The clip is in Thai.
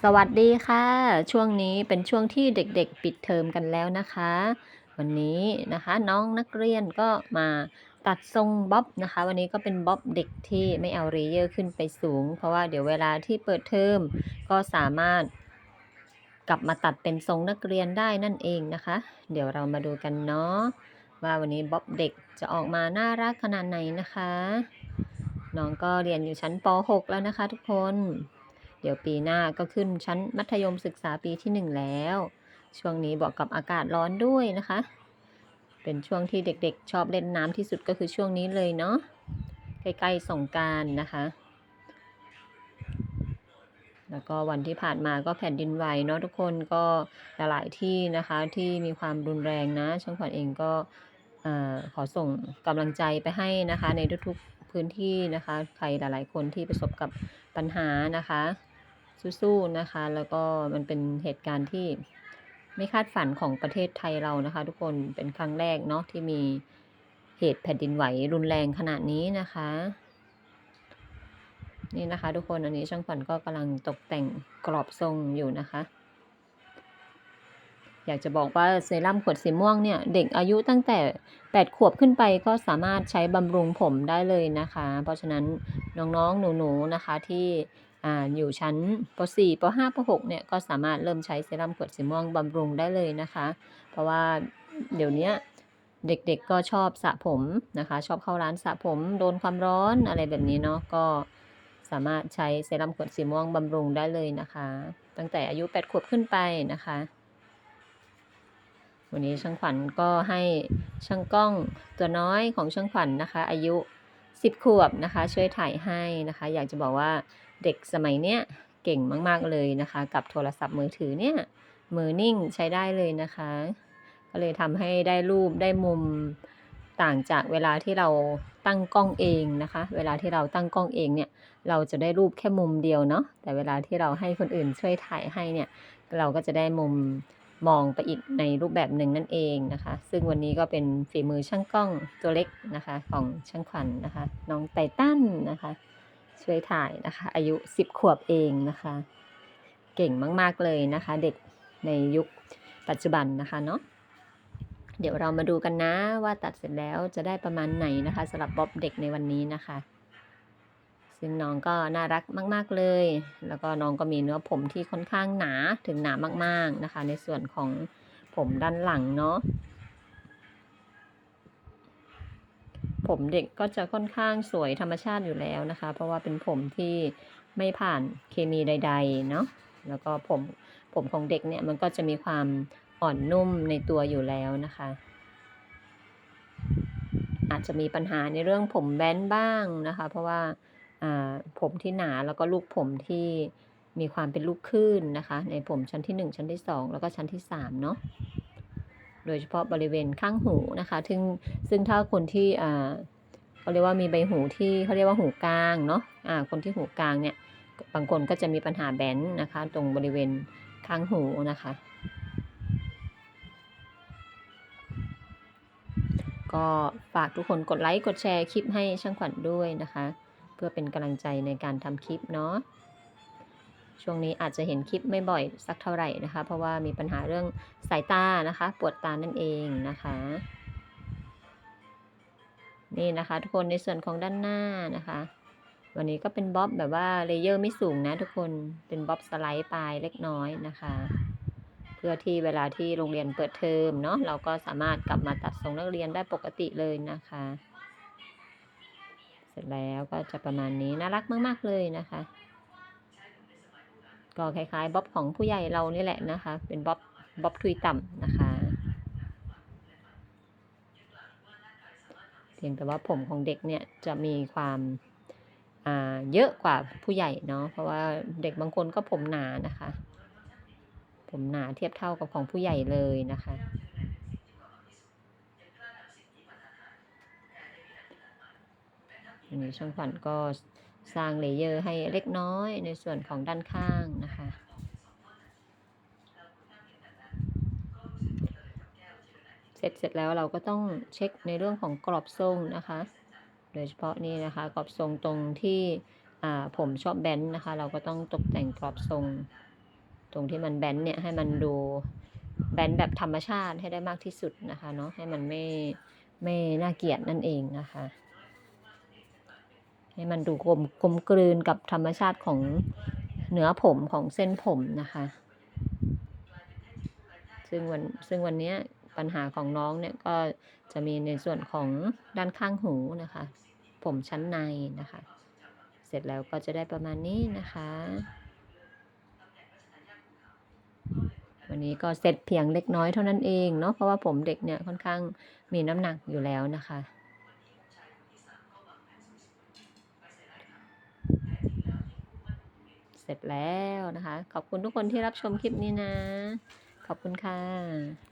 สวัสดีค่ะ ช่วงนี้เป็นช่วงที่เด็กๆ ปิดเทอมกันแล้วนะคะ วันนี้นะคะน้องนักเรียนก็มาตัดทรงบ๊อบนะคะ วันนี้ก็เป็นบ๊อบเด็กที่ไม่เอาเรเยอร์ขึ้นไปสูง เพราะว่าเดี๋ยวเวลาที่เปิดเทอมก็สามารถกลับมาตัดเป็นทรงนักเรียนได้นั่นเองนะคะ เดี๋ยวเรามาดูกันเนาะว่าวันนี้บ๊อบเด็กจะออกมาน่ารักขนาดไหนนะคะ น้องก็เรียนอยู่ชั้นป .6 แล้วนะคะทุกคน เดี๋ยวปีหน้าก็ขึ้นชั้นมัธยมศึกษาปีที่ 1 แล้ว ช่วงนี้บอกกับอากาศร้อนด้วยนะคะ เป็นช่วงที่เด็กๆ ชอบเล่นน้ำที่สุดก็คือช่วงนี้เลยเนาะใกล้ๆสงการนะคะ แล้วก็วันที่ผ่านมาก็แผ่นดินไหวเนาะทุกคนก็หลายๆที่นะคะที่มีความรุนแรงนะช่างขวัญเองก็ขอส่งกำลังใจไปให้นะคะในทุกๆพื้นที่นะคะ ใครหลายๆคนที่ประสบกับปัญหานะคะ สู้ๆนะคะ แล้วก็มันเป็นเหตุการณ์ที่ไม่คาดฝันของประเทศไทยเรานะคะ ทุกคนเป็นครั้งแรกเนาะที่มีเหตุแผ่นดินไหวรุนแรงขนาดนี้นะคะ นี่นะคะ ทุกคนอันนี้ช่างขวัญก็กำลังตกแต่งกรอบทรงอยู่นะคะ อยากจะบอกว่าเซรั่มขวดสีม่วงเนี่ย เด็กอายุตั้งแต่ 8 ขวบขึ้นไปก็สามารถใช้บำรุงผมได้เลยนะคะ เพราะฉะนั้นน้องๆหนูๆนะคะที่ ออยู่ชั้นป .4 ป .5 ป .6 เนี่ยก็สามารถเริ่มใช้เซรั่มขวดสีม่วงบำรุงได้เลยนะคะ เพราะว่าเดี๋ยวนี้เด็กๆก็ชอบสระผมนะคะ ชอบเข้าร้านสระผมโดนความร้อนอะไรแบบนี้เนาะก็สามารถใช้เซรั่มขวดสีม่วงบำรุงได้เลยนะคะ ตั้งแต่อายุ 8 ขวบขึ้นไปนะคะ วันนี้ช่างขวัญก็ให้ช่างกล้องตัวน้อยของช่างขวัญนะคะ อายุ 10 ขวบนะคะ ช่วยถ่ายให้นะคะ อยากจะบอกว่า เด็กสมัยเนี้ยเก่งมาก ๆ เลยนะคะ กับโทรศัพท์มือถือเนี่ยมือนิ่งใช้ได้เลยนะคะ ก็เลยทำให้ได้รูปได้มุมต่างจากเวลาที่เราตั้งกล้องเองนะคะ เวลาที่เราตั้งกล้องเองเนี่ย เราจะได้รูปแค่มุมเดียวเนาะแต่เวลาที่เราให้คนอื่นช่วยถ่ายให้เนี่ย เราก็จะได้มุมมองไปอีกในรูปแบบหนึ่งนั่นเองนะคะ ซึ่งวันนี้ก็เป็นฝีมือช่างกล้องตัวเล็กนะคะ ของช่างขวัญนะคะ น้องไตตันนะคะ ช่วยถ่ายนะคะ อายุ 10 ขวบเองนะคะ เก่งมากๆเลยนะคะ เด็กในยุคปัจจุบันนะคะเนาะเดี๋ยวเรามาดูกันนะว่าตัดเสร็จแล้วจะได้ประมาณไหนนะคะสำหรับบ๊อบเด็กในวันนี้นะคะ ซึ่งน้องก็น่ารักมาก ๆเลย แล้วก็น้องก็มีเนื้อผมที่ค่อนข้างหนาถึงหนามากๆนะคะ ในส่วนของผมด้านหลังเนาะ ผมเด็กก็จะค่อนข้างสวยธรรมชาติอยู่แล้วนะคะ เพราะว่าเป็นผมที่ไม่ผ่านเคมีใด ๆ เนาะแล้วก็ผมผมของเด็กเนี่ยมันก็จะมีความอ่อนนุ่มในตัวอยู่แล้วนะคะ อาจจะมีปัญหาในเรื่องผมแบนบ้างนะคะ เพราะว่าผมที่หนาแล้วก็ลูกผมที่มีความเป็นลูกคลื่นนะคะ ในผมชั้นที่ 1 ชั้นที่ 2 แล้วก็ชั้นที่ 3 เนาะ โดยเฉพาะบริเวณข้างหูนะคะ ซึ่งซึ่งถ้าคนที่เขาเรียกว่ามีใบหูที่เขาเรียกว่าหูกลางเนาะะคนที่หูกลางเนี่ยบางคนก็จะมีปัญหาแบนนะคะ ตรงบริเวณข้างหูนะคะ ก็ฝากทุกคนกดไลค์กดแชร์คลิปให้ช่างขวัญด้วยนะคะ เพื่อเป็นกำลังใจในการทำคลิปเนาะ ช่วงนี้อาจจะเห็นคลิปไม่บ่อยสักเท่าไหร่นะคะ เพราะว่ามีปัญหาเรื่องสายตานะคะ ปวดตานั่นเองนะคะ นี่นะคะทุกคนในส่วนของด้านหน้านะคะ วันนี้ก็เป็นบ๊อบแบบว่าเลเยอร์ไม่สูงนะทุกคนเป็นบ๊อบสไลด์ปลายเล็กน้อยนะคะ เพื่อที่เวลาที่โรงเรียนเปิดเทอมเนาะเราก็สามารถกลับมาตัดทรงนักเรียนได้ปกติเลยนะคะ เสร็จแล้วก็จะประมาณนี้น่ารักมาก ๆ เลยนะคะ ก็คล้ายๆบ๊อบของผู้ใหญ่เรานี่แหละนะคะ เป็นบ๊อบบ๊อบทุยต่ำนะคะเพียงแต่ว่าผมของเด็กเนี่ยจะมีความเยอะกว่าผู้ใหญ่เนาะเพราะว่าเด็กบางคนก็ผมหนานะคะ ผมหนาเทียบเท่ากับของผู้ใหญ่เลยนะคะ อันนี้ช่างขวัญก็ สร้างเลเยอร์ให้เล็กน้อยในส่วนของด้านข้างนะคะ เสร็จเสร็จแล้วเราก็ต้องเช็คในเรื่องของกรอบทรงนะคะ โดยเฉพาะนี่นะคะกรอบทรงตรงที่ผมชอบแบนนะคะ เราก็ต้องตกแต่งกรอบทรง ตรงที่มันแบนเนี่ยให้มันดูแบนแบบธรรมชาติให้ได้มากที่สุดนะคะเนาะให้มันไม่ไม่น่าเกลียดนั่นเองนะคะ ให้มันดูกลมกลมกลืนกับธรรมชาติของเนื้อผมของเส้นผมนะคะ ซึ่งวันซึ่งวันนี้ปัญหาของน้องเนี่ยก็จะมีในส่วนของด้านข้างหูนะคะ ผมชั้นในนะคะ เสร็จแล้วก็จะได้ประมาณนี้นะคะ วันนี้ก็เสร็จเพียงเล็กน้อยเท่านั้นเองเนาะเพราะว่าผมเด็กเนี่ยค่อนข้างมีน้ำหนักอยู่แล้วนะคะ เสร็จแล้วนะคะ ขอบคุณทุกคนที่รับชมคลิปนี้นะ ขอบคุณค่ะ